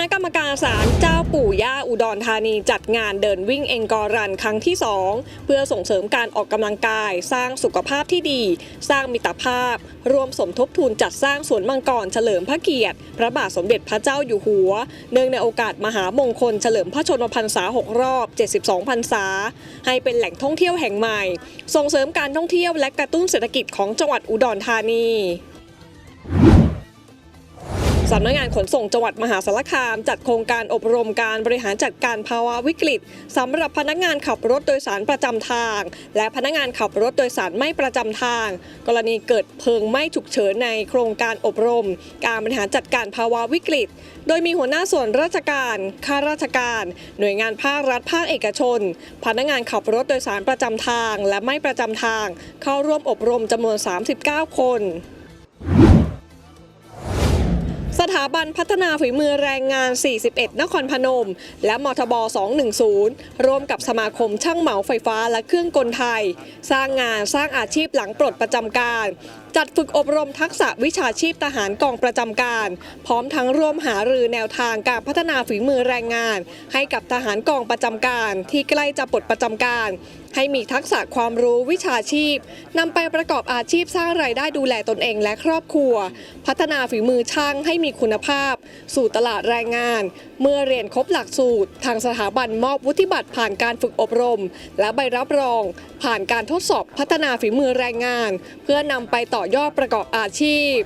ณกรรมการศาลเจ้าปู่ย่าอุดรธานีจัดงานเดินวิ่งเองกอรันครั้งที่ 2 เพื่อส่งเสริมการออกกำลังกาย สร้างสุขภาพที่ดี สร้างมิตรภาพ รวมสมทบทุนจัดสร้างสวนมังกรเฉลิมพระเกียรติ พระบาทสมเด็จพระเจ้าอยู่หัว เนื่องในโอกาสมหามงคลเฉลิมพระชนมพรรษา 6 รอบ 72 พรรษา ให้เป็นแหล่งท่องเที่ยวแห่งใหม่ ส่งเสริมการท่องเที่ยวและกระตุ้นเศรษฐกิจของจังหวัดอุดรธานี สำนักงานขนส่งจังหวัดมหาสารคาม จัดโครงการอบรมการบริหารจัดการภาวะวิกฤตสำหรับพนักงานขับรถโดยสารประจำทาง และพนักงานขับรถโดยสารไม่ประจำทาง กรณีเกิดเพลิงไหม้ฉุกเฉินในโครงการอบรม การบริหารจัดการภาวะวิกฤต โดยมีหัวหน้าส่วนราชการข้าราชการ หน่วยงานภาครัฐภาคเอกชน พนักงานขับรถโดยสารประจำทาง และไม่ประจำทาง เข้าร่วมอบรมจำนวน 39 คน สถาบันพัฒนาฝีมือแรงงาน 41 นครพนม และมทบ 210 ร่วมกับสมาคมช่างเหมาไฟฟ้าและเครื่องกลไทย สร้างงานสร้างอาชีพหลังปลดประจำการ จัดฝึกอบรมทักษะวิชาชีพทหารกองประจำการ พร้อมทั้งร่วมหารือแนวทางการพัฒนาฝีมือแรงงาน ให้กับทหารกองประจำการที่ใกล้จะปลดประจำการให้มีทักษะความรู้วิชาชีพนำไปประกอบอาชีพสร้างรายได้ดูแลตนเองและครอบครัว พัฒนาฝีมือช่างให้มีคุณภาพ สู่ตลาดแรงงาน เมื่อเรียนครบหลักสูตร ทางสถาบันมอบวุฒิบัตรผ่านการฝึกอบรม และใบรับรอง ผ่านการทดสอบพัฒนาฝีมือแรงงาน เพื่อนำไปต่อยอดประกอบอาชีพ